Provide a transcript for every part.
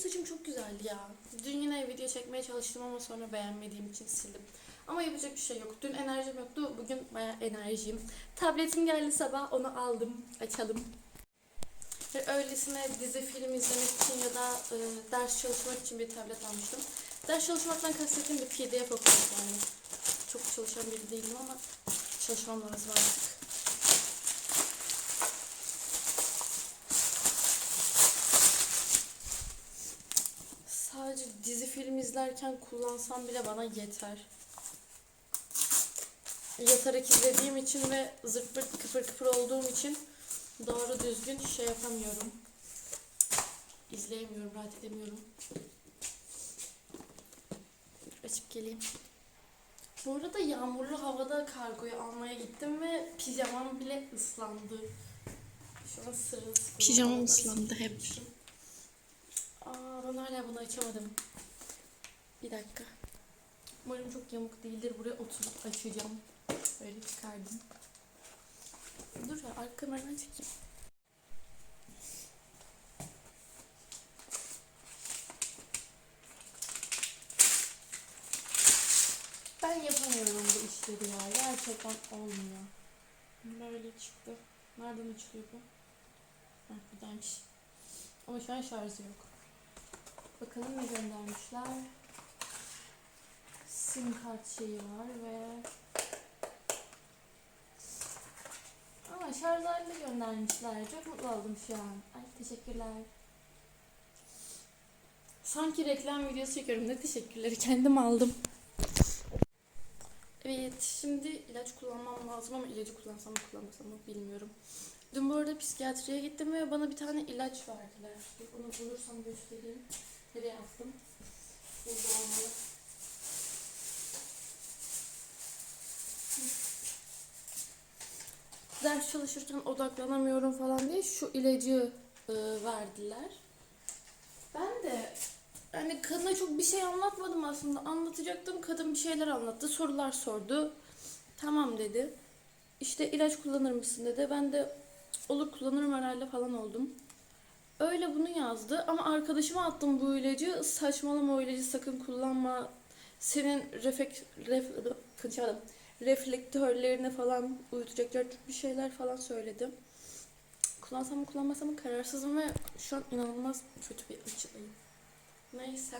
saçım çok güzeldi ya. Dün yine video çekmeye çalıştım ama sonra beğenmediğim için sildim. Ama yapacak bir şey yok. Dün enerjim yoktu. Bugün bayağı enerjiyim. Tabletim geldi sabah. Onu aldım. Açalım. Öylesine dizi film izlemek için ya da e, ders çalışmak için bir tablet almıştım. Ders çalışmaktan kastettiğim bir pdf okumak yani. Çok çalışan biri değilim ama çalışmam lazım artık. Sadece dizi film izlerken kullansam bile bana yeter. Yatarak izlediğim için ve zırt pırt kıpır kıpır olduğum için doğru düzgün şey yapamıyorum. İzleyemiyorum, rahat edemiyorum. Açıp geleyim. Bu arada yağmurlu havada kargoyu almaya gittim ve pijamam bile ıslandı. Şu an sırılsıklam. Pijamam ıslandı hep. ıslanmışım. Aa ben hala bunu açamadım. Bir dakika. Umarım çok yamuk değildir. Buraya oturup açacağım. Böyle çıkardım. Dur ya arka kameradan çekeyim. Ben yapamıyorum bu işleri ya. Gerçekten olmuyor. Böyle çıktı. Nereden açılıyor bu? Heh, buradaymış. Ama şu an şarjı yok. Bakalım ne göndermişler. Sim kart şeyi var ve ama şarj aleti göndermişler. Çok mutlu oldum şu an. Ay teşekkürler. Sanki reklam videosu çekiyorum. Ne teşekkürleri kendim aldım. Evet, şimdi ilaç kullanmam lazım ama ilacı kullansam mı kullanmasam mı bilmiyorum. Dün bu arada psikiyatriye gittim ve bana bir tane ilaç verdiler. Onu bulursam göstereyim. Nereye attım? Burada olmalı. Ders çalışırken odaklanamıyorum falan diye şu ilacı e, verdiler. Ben de yani kadına çok bir şey anlatmadım aslında. Anlatacaktım. Kadın bir şeyler anlattı. Sorular sordu. Tamam dedi. İşte ilaç kullanır mısın dedi. Ben de "Cık, olur kullanırım herhalde falan oldum. Öyle bunu yazdı ama arkadaşıma attım bu ilacı. Saçmalama o ilacı sakın kullanma. Senin refek, ref, reflektörlerine falan uyutacaklar bir şeyler falan söyledi. Cık, Kullansam mı kullanmasam mı kararsızım ve şu an inanılmaz kötü bir açıdayım. Neyse.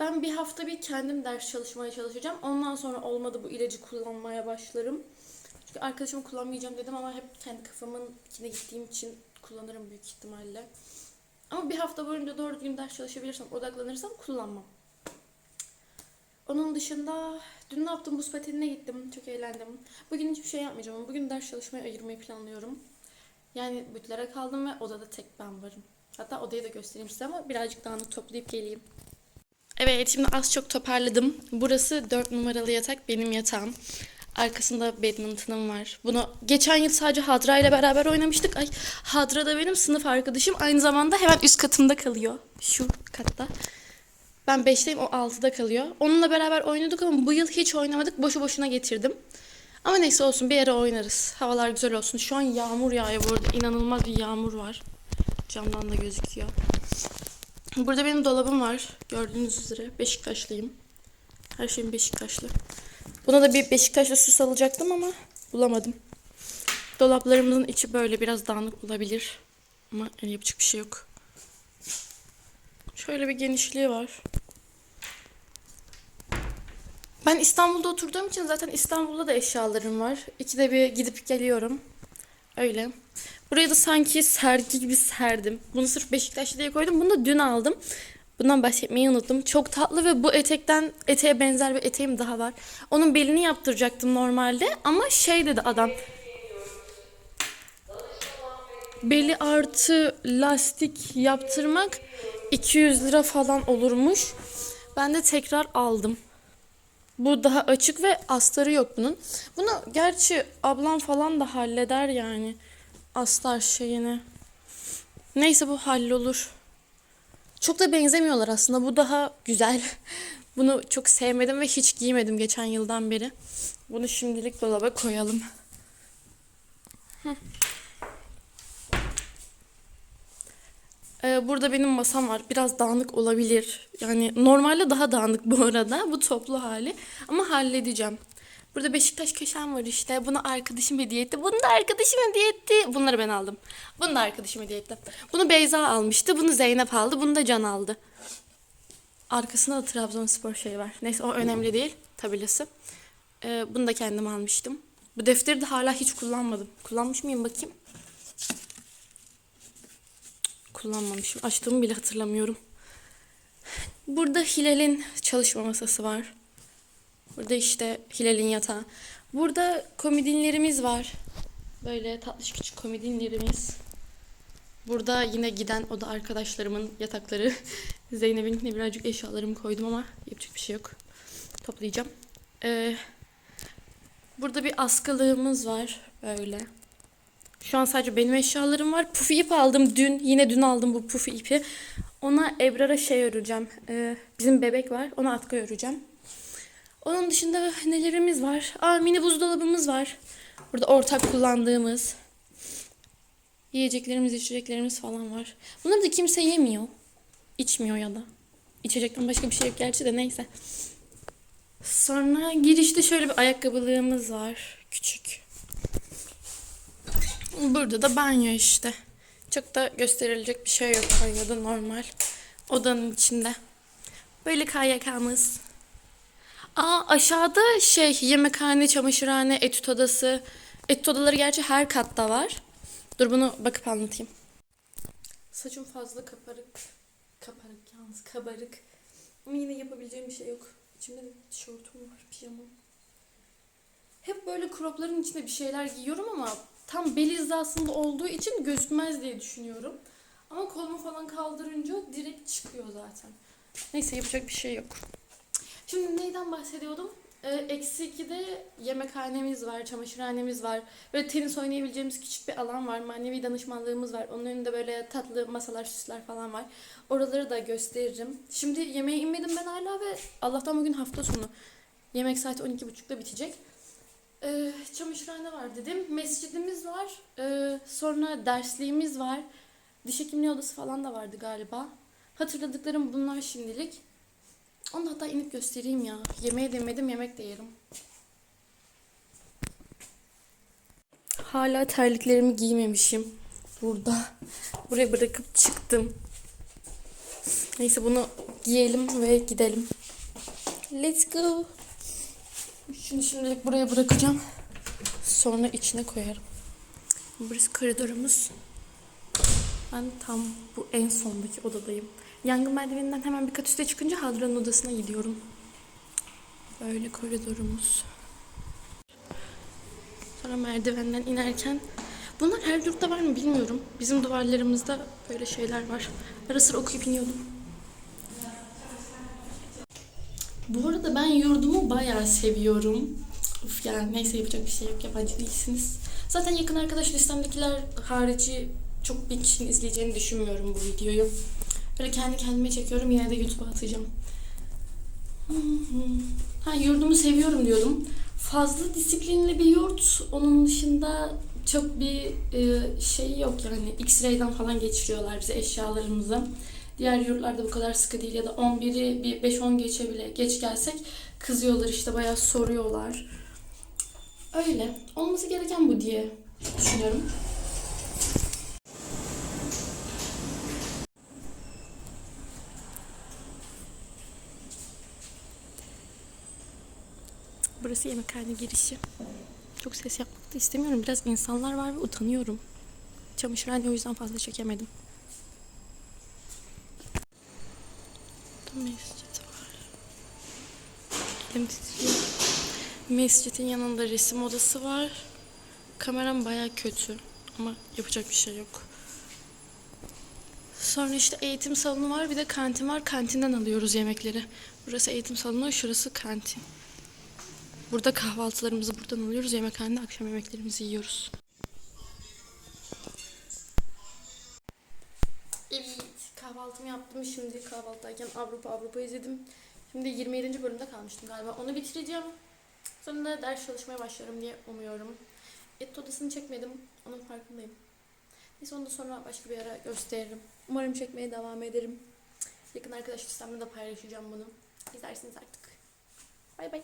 Ben bir hafta bir kendim ders çalışmaya çalışacağım. Ondan sonra olmadı bu ilacı kullanmaya başlarım. Çünkü arkadaşımı kullanmayacağım dedim ama hep kendi kafamın içine gittiğim için kullanırım büyük ihtimalle. Ama bir hafta boyunca doğru düzgün ders çalışabilirsem, odaklanırsam kullanmam. Onun dışında dün ne yaptım? Buz patenine gittim. Çok eğlendim. Bugün hiçbir şey yapmayacağım ama bugün ders çalışmaya ayırmayı planlıyorum. Yani bütlere kaldım ve odada tek ben varım. Hatta odayı da göstereyim size ama birazcık dağınık toplayıp geleyim. Evet şimdi az çok toparladım. Burası 4 numaralı yatak benim yatağım. Arkasında badminton'um var. Bunu geçen yıl sadece Hadra ile beraber oynamıştık. Ay Hadra da benim sınıf arkadaşım. Aynı zamanda hemen üst katımda kalıyor. Şu katta. Ben 5'teyim o 6'da kalıyor. Onunla beraber oynuyorduk ama bu yıl hiç oynamadık. Boşu boşuna getirdim. Ama neyse olsun bir yere oynarız. Havalar güzel olsun. Şu an yağmur yağıyor bu arada. İnanılmaz bir yağmur var. Camdan da gözüküyor. Burada benim dolabım var. Gördüğünüz üzere Beşiktaşlıyım. Her şeyim Beşiktaşlı. Buna da bir Beşiktaşlı süs alacaktım ama bulamadım. Dolaplarımızın içi böyle biraz dağınık olabilir. Ama yani yapacak bir şey yok. Şöyle bir genişliği var. Ben İstanbul'da oturduğum için zaten İstanbul'da da eşyalarım var. İkide bir gidip geliyorum. Öyle. Buraya da sanki sergi gibi serdim. Bunu sırf Beşiktaşlı diye koydum. Bunu da dün aldım. Bundan bahsetmeyi unuttum. Çok tatlı ve bu etekten eteğe benzer bir eteğim daha var. Onun belini yaptıracaktım normalde ama şey dedi adam. Beli artı lastik yaptırmak 200 lira falan olurmuş. Ben de tekrar aldım. Bu daha açık ve astarı yok bunun. Bunu gerçi ablam falan da halleder yani. Astar şeyini. Neyse bu hallolur. Çok da benzemiyorlar aslında. Bu daha güzel. Bunu çok sevmedim ve hiç giymedim geçen yıldan beri. Bunu şimdilik dolaba koyalım. Ee, burada benim masam var. Biraz dağınık olabilir. Yani normalde daha dağınık bu arada. Bu toplu hali. Ama halledeceğim. Burada Beşiktaş köşem var işte. Bunu arkadaşım hediye etti. Bunu da arkadaşım hediye etti. Bunları ben aldım. Bunu da arkadaşım hediye etti. Bunu Beyza almıştı. Bunu Zeynep aldı. Bunu da Can aldı. Arkasında da Trabzonspor şey var. Neyse o önemli değil. Tabelası. Ee, bunu da kendim almıştım. Bu defteri de hala hiç kullanmadım. Kullanmış mıyım bakayım? Kullanmamışım. Açtığımı bile hatırlamıyorum. Burada Hilal'in çalışma masası var. Burada işte Hilal'in yatağı. Burada komodinlerimiz var. Böyle tatlış küçük komodinlerimiz. Burada yine giden oda arkadaşlarımın yatakları. Zeynep'inkine birazcık eşyalarımı koydum ama yapacak bir şey yok. Toplayacağım. Ee, burada bir askılığımız var. Böyle. Şu an sadece benim eşyalarım var. Pufi ip aldım dün. Yine dün aldım bu pufi ipi. Ona Ebrar'a şey öreceğim. Ee, bizim bebek var. Ona atkı öreceğim. Onun dışında nelerimiz var? Aa mini buzdolabımız var. Burada ortak kullandığımız yiyeceklerimiz, içeceklerimiz falan var. Bunları da kimse yemiyor. İçmiyor ya da. İçecekten başka bir şey yok gerçi de neyse. Sonra girişte şöyle bir ayakkabılığımız var. Küçük. Burada da banyo işte. Çok da gösterilecek bir şey yok banyoda normal. Odanın içinde. Böyle KYK'mız. Aa aşağıda şey yemekhane, çamaşırhane, etüt odası. Etüt odaları gerçi her katta var. Dur bunu bakıp anlatayım. Saçım fazla kaparık. Kaparık yalnız kabarık. Ama yine yapabileceğim bir şey yok. İçimde de tişörtüm var, pijamam. Hep böyle cropların içinde bir şeyler giyiyorum ama tam bel hizasında olduğu için gözükmez diye düşünüyorum. Ama kolumu falan kaldırınca direkt çıkıyor zaten. Neyse yapacak bir şey yok. Şimdi neyden bahsediyordum? Ee, Eksi 2'de yemekhanemiz var, çamaşırhanemiz var. Böyle tenis oynayabileceğimiz küçük bir alan var. Manevi danışmanlığımız var. Onun önünde böyle tatlı masalar, süsler falan var. Oraları da gösteririm. Şimdi yemeğe inmedim ben hala ve Allah'tan bugün hafta sonu. Yemek saati 12.30'da bitecek. Ee, çamaşırhane var dedim. Mescidimiz var. Ee, sonra dersliğimiz var. Diş hekimliği odası falan da vardı galiba. Hatırladıklarım bunlar şimdilik. Onu da hatta inip göstereyim ya. Yemeğe demedim yemek de yerim. Hala terliklerimi giymemişim. Burada. Buraya bırakıp çıktım. Neyse bunu giyelim ve gidelim. Let's go. Şunu şimdilik buraya bırakacağım. Sonra içine koyarım. Burası koridorumuz. Ben tam bu en sondaki odadayım. Yangın merdiveninden hemen bir kat üste çıkınca Hadra'nın odasına gidiyorum. Böyle koridorumuz. Sonra merdivenden inerken bunlar her yurtta var mı bilmiyorum. Bizim duvarlarımızda böyle şeyler var. Ara sıra okuyup iniyordum. Bu arada ben yurdumu bayağı seviyorum. Uf yani neyse yapacak bir şey yok. Yabancı değilsiniz. Zaten yakın arkadaş listemdekiler harici çok bir kişinin izleyeceğini düşünmüyorum bu videoyu. Böyle kendi kendime çekiyorum yine de YouTube'a atacağım. Ha yurdumu seviyorum diyordum. Fazla disiplinli bir yurt. Onun dışında çok bir e, şey yok yani X-ray'den falan geçiriyorlar bize eşyalarımızı. Diğer yurtlarda bu kadar sıkı değil ya da 11'i bir 5-10 geçe bile geç gelsek kızıyorlar işte bayağı soruyorlar. Öyle. Olması gereken bu diye düşünüyorum. Burası yemekhane girişi. Çok ses yapmak da istemiyorum. Biraz insanlar var ve utanıyorum. Çamaşırhane o yüzden fazla çekemedim. Mescit var. Elim. Mescidin yanında resim odası var. Kameram baya kötü ama yapacak bir şey yok. Sonra işte eğitim salonu var bir de kantin var. Kantinden alıyoruz yemekleri. Burası eğitim salonu, şurası kantin. Burada kahvaltılarımızı buradan alıyoruz. Yemekhanede akşam yemeklerimizi yiyoruz. Evet, kahvaltımı yaptım. Şimdi kahvaltıdayken Avrupa Avrupa izledim. Şimdi 27. bölümde kalmıştım galiba. Onu bitireceğim. Sonra ders çalışmaya başlarım diye umuyorum. Et odasını çekmedim. Onun farkındayım. Neyse onu da sonra başka bir ara gösteririm. Umarım çekmeye devam ederim. Yakın arkadaş listemde de paylaşacağım bunu. İzlersiniz artık. Bay bay.